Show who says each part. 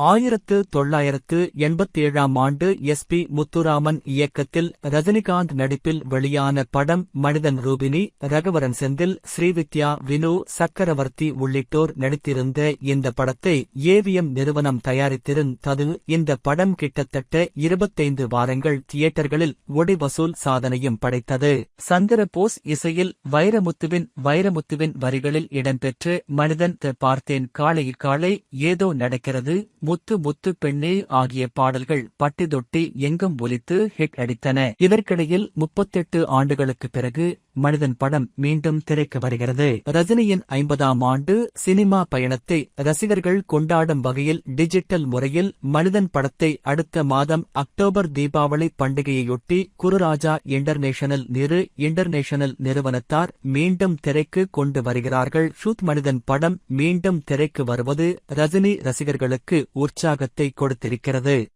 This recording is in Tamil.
Speaker 1: ஆயிரத்து தொள்ளாயிரத்து எண்பத்தேழாம் ஆண்டு எஸ் பி முத்துராமன் இயக்கத்தில் ரஜினிகாந்த் நடிப்பில் வெளியான படம் மனிதன் ரூபினி ரகவரன் செந்தில் ஸ்ரீவித்யா வினு சக்கரவர்த்தி உள்ளிட்டோர் நடித்திருந்த இந்த படத்தை ஏவிஎம் நிறுவனம் தயாரித்திருந்தது இந்த படம் கிட்டத்தட்ட இருபத்தைந்து வாரங்கள் தியேட்டர்களில் ஒடி வசூல் சாதனையும் படைத்தது. சந்திரபோஸ் இசையில் வைரமுத்துவின் வைரமுத்துவின் வரிகளில் இடம்பெற்று மனிதன் பார்த்தேன் காலை காலை ஏதோ நடக்கிறது முத்து முத்து பெண்ணே ஆகிய பாடல்கள் பட்டி தொட்டி எங்கும் ஒலித்து ஹிட் அடித்தன. இதற்கிடையில் முப்பத்தெட்டு ஆண்டுகளுக்கு பிறகு மனிதன் படம் மீண்டும் திரைக்கு வருகிறது. ரஜினியின் ஐம்பதாம் ஆண்டு சினிமா பயணத்தை ரசிகர்கள் கொண்டாடும் வகையில் டிஜிட்டல் முறையில் மனிதன் படத்தை அடுத்த மாதம் அக்டோபர் தீபாவளி பண்டிகையையொட்டி குருராஜா இன்டர்நேஷனல் நிறு இன்டர்நேஷனல் நிறுவனத்தார் மீண்டும் திரைக்கு கொண்டு வருகிறார்கள். ஷூத் மனிதன் படம் மீண்டும் திரைக்கு வருவது ரஜினி ரசிகர்களுக்கு உற்சாகத்தை கொடுத்திருக்கிறது.